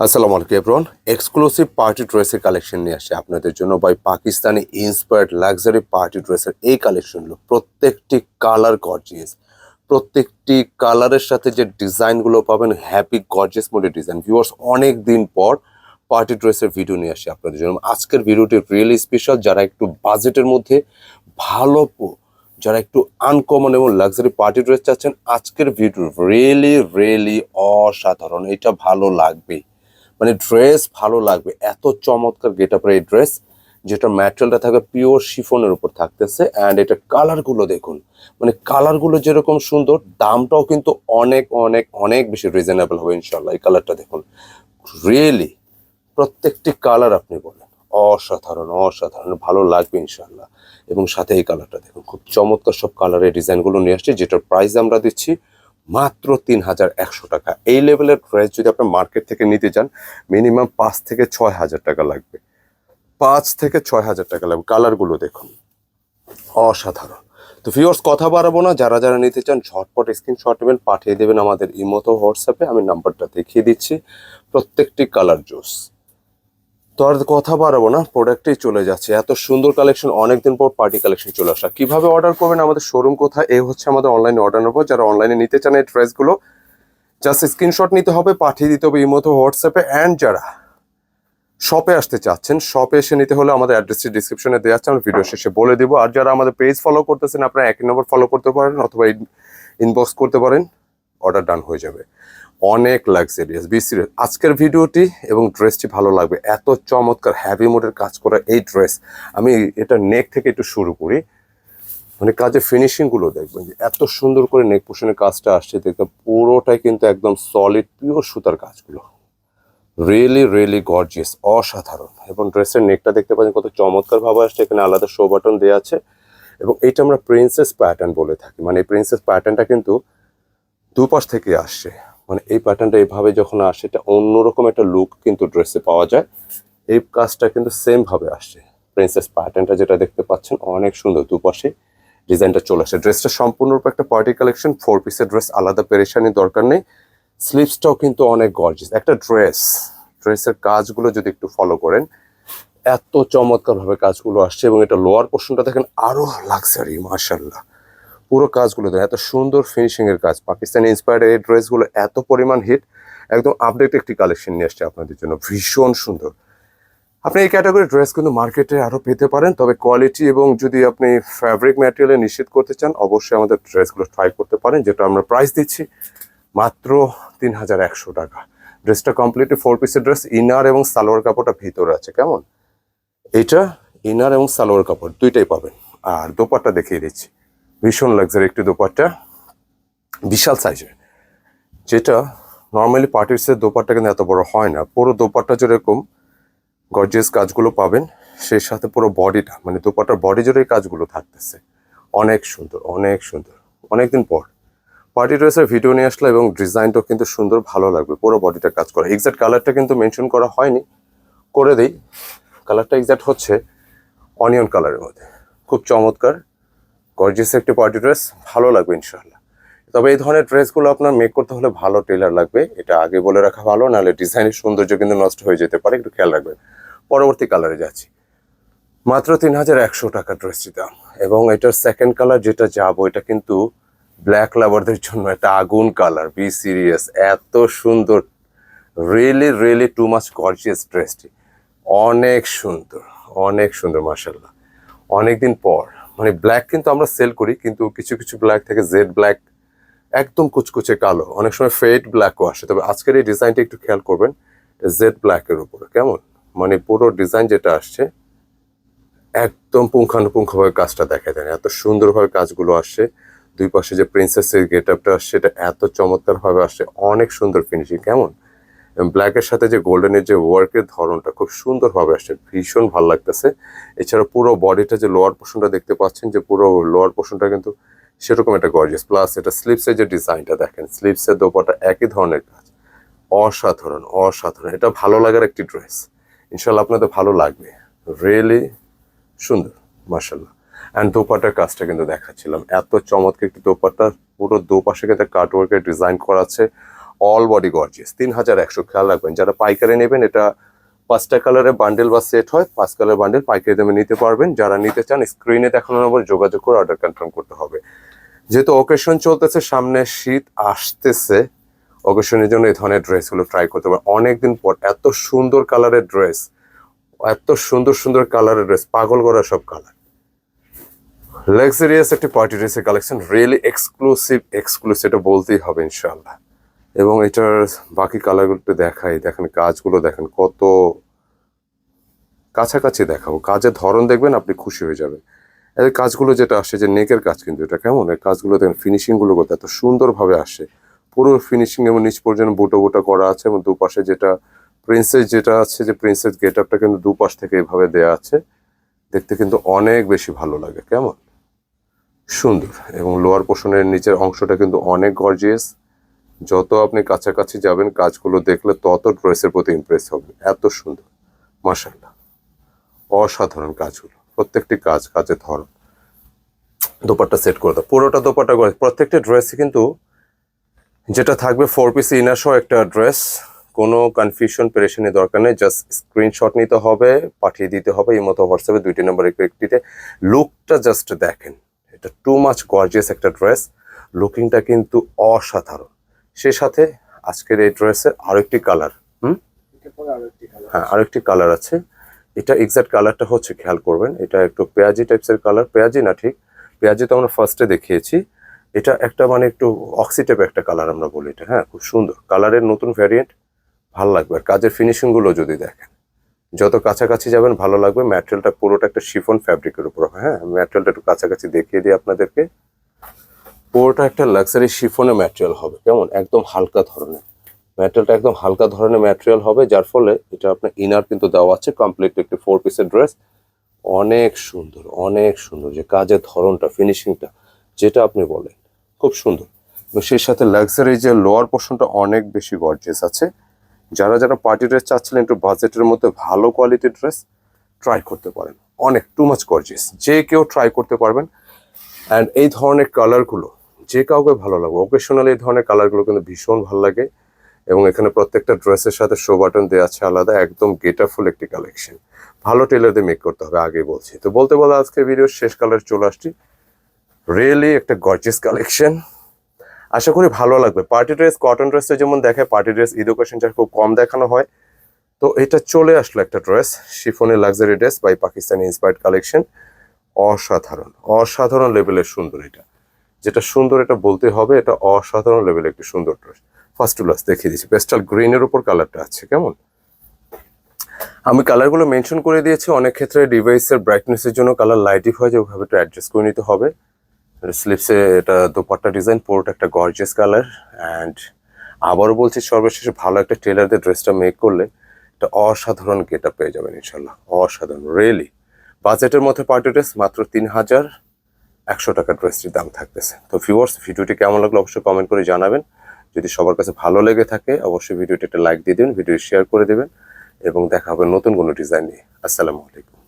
আসসালামু আলাইকুম everyone exclusive party ড্রেসের কালেকশন নিয়ে আসছে আপনাদের জন্য by Pakistani inspired luxury party ড্রেসের এই কালেকশনগুলো প্রত্যেকটি কালার গর্জিয়াস প্রত্যেকটি কালারের সাথে যে ডিজাইনগুলো পাবেন হ্যাপি গর্জিয়াস মোডের ডিজাইন ভিউয়ার্স অনেক দিন পর পার্টি ড্রেসের ভিডিও নিয়ে আসি আপনাদের জন্য। আজকের ভিডিওটি রিয়েলি স্পেশাল যারা একটু বাজেটের মধ্যে, ভালো যারা একটু আনকমন এবং লাক্সারি পার্টি ড্রেস চাচ্ছেন, আজকের ভিডিও রিয়েলি রিয়েলি অসাধারণ। এটা ভালো লাগবে মানে ড্রেস ভালো লাগবে। এত চমৎকার গেট আপের এই ড্রেস যেটা ম্যাটেরিয়ালটা থাকবে পিওর শিফনের উপর থাকতেছে অ্যান্ড এটা কালারগুলো দেখুন। মানে কালারগুলো যেরকম সুন্দর, দামটাও কিন্তু অনেক অনেক অনেক বেশি রিজনেবল হবে ইনশাল্লাহ এই কালারটা দেখুন। রিয়েলি প্রত্যেকটি কালার আপনি বলেন, অসাধারণ অসাধারণ, ভালো লাগবে ইনশাল্লাহ এবং সাথে এই কালারটা দেখুন, খুব চমৎকার সব কালারের ডিজাইনগুলো নিয়ে আসছে, যেটার প্রাইস আমরা দিচ্ছি মাত্র তিন হাজার একশো টাকা। এই লেভেলের ড্রেস যদি আপনি মার্কেট থেকে নিতে চান মিনিমাম পাঁচ থেকে ছয় হাজার টাকা লাগবে। পাঁচ থেকে ছয় হাজার টাকা লাগবে। কালারগুলো দেখুন। অসাধারণ। তো ভিউয়ার্স কথা বাড়াবো না। যারা যারা নিতে চান, ঝটপট স্ক্রিনশট নেবেন, পাঠিয়ে দেবেন আমাদের ইমতো হোয়াটসঅ্যাপে আমি নাম্বারটা দেখিয়ে দিচ্ছি। প্রত্যেকটি কালার জুস তো আর কথা বাড়াবো না প্রোডাক্টেই চলে যাচ্ছে। এত সুন্দর কালেকশন অনেকদিন পর পার্টি কালেকশন চলে আসা। কীভাবে অর্ডার করবেন? আমাদের শোরুম কোথায়? এই হচ্ছে আমাদের অনলাইনে অর্ডার নেব। যারা অনলাইনে নিতে চান এই ড্রেসগুলো জাস্ট স্ক্রিনশট নিতে হবে, পাঠিয়ে দিতে হবে ইমতো, হোয়াটসঅ্যাপে। অ্যান্ড যারা শপে আসতে চাচ্ছেন শপে এসে নিতে হলে আমাদের অ্যাড্রেসটি ডিসক্রিপশনে দেওয়া আছে আমি ভিডিও শেষে বলে দিব। আর যারা আমাদের পেজ ফলো করতেছেন, আপনারা একই নম্বর ফলো করতে পারেন, অথবা ইনবক্স করতে পারেন অর্ডার ডান হয়ে যাবে। অনেক লাক্সারিয়াস বি সিরিয়াস আজকের ভিডিওটি এবং ড্রেসটি ভালো লাগবে। এত চমৎকার হ্যাভি মোডের কাজ করা এই ড্রেস আমি এটা নেক থেকে একটু শুরু করি। মানে কাজের ফিনিশিংগুলো দেখবেন যে এত সুন্দর করে নেক পোষণের কাজটা আসছে। দেখবেন পুরোটাই কিন্তু একদম সলিড পিওর সুতার কাজগুলো। রিয়েলি রিয়েলি গর্জিয়াস অসাধারণ। এবং ড্রেসের নেকটা দেখতে পাচ্ছেন কত চমৎকার ভাবে আসছে। এখানে আলাদা শো বাটন দেওয়া আছে। এবং এইটা আমরা প্রিন্সেস প্যাটার্ন বলে থাকি। মানে এই প্রিন্সেস প্যাটার্নটা কিন্তু দুপাশ থেকে আসছে। মানে এই প্যাটার্নটা এইভাবে যখন আসে, এটা অন্যরকম একটা লুক কিন্তু ড্রেসে পাওয়া যায়। এই কাজটা কিন্তু সেম ভাবে আসছে। প্রিন্সেস প্যাটার্নটা যেটা দেখতে পাচ্ছেন, অনেক সুন্দর দুপাশে ডিজাইনটা চলে আসে ড্রেসটা সম্পূর্ণরূপে একটা পার্টি কালেকশন ফোর পিসের ড্রেস আলাদা পেরেশানি দরকার নেই। স্লিভসটাও কিন্তু অনেক গর্জিয়াস একটা ড্রেস ড্রেসের কাজগুলো যদি একটু ফলো করেন, এত চমৎকারভাবে কাজগুলো আসছে এবং এটা লোয়ার পোর্শনটা দেখেন আরও লাক্সারি মার্শাল্লাহ পুরো কাজগুলো দেখেন এত সুন্দর ফিনিশিং এর কাজ। পাকিস্তানি ইন্সপায়ার্ড এই ড্রেসগুলো এত পরিমাণ হিট একদম আপডেট একটি কালেকশন নিয়ে আসছে আপনাদের জন্য, ভীষণ সুন্দর। আপনি এই ক্যাটাগরির ড্রেস কিন্তু মার্কেটে আরও পেতে পারেন, তবে কোয়ালিটি এবং যদি আপনি ফ্যাব্রিক ম্যাটেরিয়ালে নিশ্চিত করতে চান, অবশ্যই আমাদের ড্রেসগুলো ট্রাই করতে পারেন, যেটা আমরা প্রাইস দিচ্ছি মাত্র তিন হাজার একশো টাকা। ড্রেসটা কমপ্লিটলি ফোর পিসের ড্রেস ইনার এবং সালোয়ার কাপড়টা ভিতরে আছে, কেমন? এটা ইনার এবং সালোয়ার কাপড়, দুইটাই পাবেন। আর দোপাট্টা দেখিয়ে দিচ্ছি। ভীষণ লাক্সারি একটি দোপাট্টা, বিশাল সাইজের যেটা নর্মালি পার্টিসের দোপাট্টা কিন্তু এত বড় হয় না। পুরো দোপাট্টা যেরকম গর্জিয়াস কাজগুলো পাবেন, সেই সাথে পুরো বডিটা মানে দোপাট্টার বডি জুড়ে কাজগুলো থাকতেছে। অনেক সুন্দর অনেক সুন্দর, অনেকদিন পর। পার্টি ড্রেসের ভিডিও নিয়ে আসলো এবং ডিজাইনটাও কিন্তু সুন্দর, ভালো লাগবে। পুরো বডিটা কাজ করা। এক্সাক্ট কালারটা কিন্তু মেনশন করা হয়নি, করে দেই। কালারটা এক্সাক্ট হচ্ছে অনিয়ন কালারের মধ্যে। খুব চমৎকার গর্জিয়াস একটি পার্টি ড্রেস ভালো লাগবে ইনশাল্লাহ তবে এই ধরনের ড্রেসগুলো আপনার মেক করতে হলে ভালো টেলার লাগবে। এটা আগে বলে রাখা ভালো, নাহলে ডিজাইনের সৌন্দর্য কিন্তু নষ্ট হয়ে যেতে পারে, একটু খেয়াল রাখবেন। পরবর্তী কালারে যাচ্ছি। মাত্র তিন হাজার একশো টাকা ড্রেসটি দাম। এবং এটার সেকেন্ড কালার যেটা যাব, এটা কিন্তু ব্ল্যাক লাভারদের জন্য একটা আগুন কালার বি সিরিয়াস এত সুন্দর really really too much gorgeous ড্রেসটি অনেক সুন্দর অনেক সুন্দর মার্শাল্লাহ অনেকদিন পর মানে ব্ল্যাক কিন্তু আমরা সেল করি, কিন্তু কিছু কিছু ব্ল্যাক থেকে জেড ব্ল্যাক একদম কুচকুচে কালো। অনেক সময় ফেড ব্ল্যাকও আসে। তবে আজকের এই ডিজাইনটা একটু খেয়াল করবেন জেড ব্ল্যাকের উপরে, কেমন? মানে পুরো ডিজাইন যেটা আসছে, একদম পুঙ্খানুপুঙ্খভাবে কাজটা দেখা দেয় এত সুন্দরভাবে কাজগুলো আসছে, দুই পাশে যে প্রিন্সেসের গেট আপটা আসছে, এটা এত চমৎকারভাবে আসছে, অনেক সুন্দর ফিনিশিং কেমন? ব্ল্যাকের সাথে যে গোল্ডেনের যে ওয়ার্কের ধরনটা খুব সুন্দরভাবে আসছে, ভীষণ ভালো লাগতেছে। এছাড়া পুরো বডিটা যে লোয়ার পোর্শনটা দেখতে পাচ্ছেন, যে পুরো লোয়ার পোর্শনটা কিন্তু সেরকম একটা গর্জিয়াস প্লাস এটা স্লিপসের যে ডিজাইনটা দেখেন স্লিপসের দোপাটা একই ধরনের কাজ। অসাধারণ অসাধারণ। এটা ভালো লাগার একটি ড্রেস ইনশাল্লাহ আপনাদের ভালো লাগবে। রিয়েলি সুন্দর মার্শাল্লাহ অ্যান্ড দোপাটার কাজটা কিন্তু দেখাচ্ছিলাম। এত চমৎকার একটি দোপাটা, পুরো দোপাশে কিন্তু কাটওয়ার্কের ডিজাইন করা আছে। অল বডি গর্জিয়াস তিন হাজার একশো খেয়াল রাখবেন। যারা পাইকারি নেবেন, এটা পাঁচটা কালারের বান্ডেল বা সেট হয়, পাঁচ কালার বান্ডেল পাইকারি দামে নিতে পারবেন। যারা নিতে চান স্ক্রিনে দেখানো নম্বর যোগাযোগ করে অর্ডার কনফার্ম করতে হবে। যেহেতু অকেশন চলতেছে, সামনে শীত আসতেছে অকেশনের জন্য এই ধরনের ড্রেসগুলো ট্রাই করতে পারেন অনেকদিন পর এত সুন্দর কালারের ড্রেস এত সুন্দর সুন্দর কালারের ড্রেস পাগল করা সব কালার লাক্সারিয়াস একটি পার্টি ড্রেসের কালেকশন রিয়েলি এক্সক্লুসিভ এক্সক্লুসিভ এটা বলতেই হবে ইনশাল্লাহ এবং এটার বাকি কালারগুলো দেখাই, দেখেন কাজগুলো দেখেন কত কাছাকাছি দেখাবো। কাজের ধরন দেখবেন আপনি খুশি হয়ে যাবেন। এর কাজগুলো যেটা আসে, যে নেকের কাজ কিন্তু এটা কেমন? এই কাজগুলো দেখেন ফিনিশিংগুলো করতে এত সুন্দরভাবে আসে। পুরো ফিনিশিং এবং নিচ পর্যন্ত বুটো বুটো করা আছে এবং দুপাশে যেটা প্রিন্সেস যেটা আছে, যে প্রিন্সেস গেট আপটা কিন্তু দুপাশ থেকে এভাবে দেয়া আছে। দেখতে কিন্তু অনেক বেশি ভালো লাগে, কেমন? সুন্দর। এবং লোয়ার পোর্শনের নিচের অংশটা কিন্তু অনেক গর্জিয়াস যত আপনি কাছাকাছি যাবেন কাজগুলো দেখলে তত ড্রেসের প্রতি ইমপ্রেস হবে। এত সুন্দর। মাসাল্লাহ অসাধারণ কাজগুলো। প্রত্যেকটি কাজ, কাজের ধরন। দোপাট্টা সেট করে দাও। পুরোটা দোপাট্টা করে প্রত্যেকটা ড্রেসই কিন্তু যেটা থাকবে ফোর পিস ইনার সহ একটা ড্রেস কোনো কনফিউশন পেরেশানি দরকার নেই। জাস্ট স্ক্রিনশট নিতে হবে, পাঠিয়ে দিতে হবে। এই মতো হোয়াটসঅ্যাপে দুইটি নম্বর একটিতে। লুকটা জাস্ট দেখেন। এটা টু মাচ গর্জিয়াস একটা ড্রেস লুকিংটা কিন্তু অসাধারণ। সে সাথে আজকের এই ড্রেসের আরেকটি কালার হুম? হ্যাঁ আরেকটি কালার আছে। এটা এক্সাক্ট কালারটা হচ্ছে খেয়াল করবেন এটা একটু পেঁয়াজি টাইপসের কালার পেঁয়াজি না ঠিক পেঁয়াজি তো আমরা ফার্স্টে দেখিয়েছি। এটা একটা মানে একটু অক্সি টাইপের একটা কালার আমরা বলি এটা হ্যাঁ খুব সুন্দর। কালারের নতুন ভ্যারিয়েন্ট ভালো লাগবে। আর কাজের ফিনিশিংগুলো যদি দেখেন যত কাছাকাছি যাবেন ভালো লাগবে। ম্যাটেরিয়ালটা পুরোটা একটা শিফন ফ্যাব্রিকের উপর হ্যাঁ ম্যাটেরিয়ালটা একটু কাছাকাছি দেখিয়ে দিই আপনাদেরকে। পুরোটা একটা লাক্সারি শিফনের ম্যাটেরিয়াল হবে। কেমন? একদম হালকা ধরনের। ম্যাটেরিয়ালটা একদম হালকা ধরনের ম্যাটেরিয়াল হবে, যার ফলে এটা আপনার ইনার কিন্তু দেওয়া আছে কমপ্লিট একটি ফোর পিসের ড্রেস অনেক সুন্দর অনেক সুন্দর যে কাজের ধরনটা ফিনিশিংটা যেটা আপনি বলেন। খুব সুন্দর। সেই সাথে লাক্সারি যে লোয়ার পোর্শনটা অনেক বেশি গর্জেস আছে। যারা যারা পার্টি ড্রেস চাচ্ছিলেন একটু বাজেটের মধ্যে ভালো কোয়ালিটির ড্রেস ট্রাই করতে পারেন। অনেক টু মাচ গর্জেস যে কেউ ট্রাই করতে পারবেন। অ্যান্ড এই ধরনের কালারগুলো যে কাউকে ভালো লাগবে। ওকেশনালি এই ধরনের কালারগুলো কিন্তু ভীষণ ভালো লাগে এবং এখানে প্রত্যেকটা ড্রেসের সাথে শো বাটন দেওয়া আছে আলাদা, একদম গেটারফুল একটি কালেকশন ভালো টেলার দিয়ে মেক করতে হবে, আগেই বলছি। তো বলতে বলতে আজকে ভিডিওর শেষ কালার চলে আসছি। রিয়েলি একটা গর্জেস কালেকশন আশা করি ভালো লাগবে। পার্টি ড্রেস কটন ড্রেসটা যেমন দেখায় পার্টি ড্রেস ঈদ ওকেশনটা খুব কম দেখানো হয়। তো এটা চলে আসলো একটা ড্রেস শিফনের luxury dress by Pakistani inspired collection অসাধারণ অসাধারণ লেভেলের সুন্দর এটা। যেটা সুন্দর এটা বলতে হবে, এটা অসাধারণ লেভেলের একটি সুন্দর ড্রেস ফার্স্ট টু লাস্ট দেখিয়ে দিচ্ছি। পেস্টাল গ্রিনের উপর কালারটা আছে, কেমন? আমি কালারগুলো মেনশন করে দিয়েছি, অনেক ক্ষেত্রে ডিভাইসের ব্রাইটনেসের জন্য কালার লাইটিভ হয়, যে ওইভাবে একটু অ্যাডজাস্ট করে নিতে হবে। স্লিপসে এটা দোপাট্টা ডিজাইন পুরোটা একটা গর্জিয়াস কালার অ্যান্ড আবারও বলছি, সর্বশেষে ভালো একটা টেলারদের ড্রেসটা মেক করলে একটা অসাধারণ গেট পেয়ে যাবেন ইনশাল্লাহ অসাধারণ রিয়েলি বাজেটের মধ্যে পার্টি ড্রেস মাত্র তিন হাজার। একশো টাকা ড্রেসটির দাম থাকতেছে। তো ভিউয়ার্স ভিডিওটি কেমন লাগল অবশ্যই কমেন্ট করে জানাবেন। যদি সবার কাছে ভালো লেগে থাকে, অবশ্যই ভিডিওটি একটা লাইক দিয়ে দেবেন ভিডিও শেয়ার করে দেবেন, এবং দেখা হবে নতুন কোনো ডিজাইন নিয়ে। আসসালামু আলাইকুম।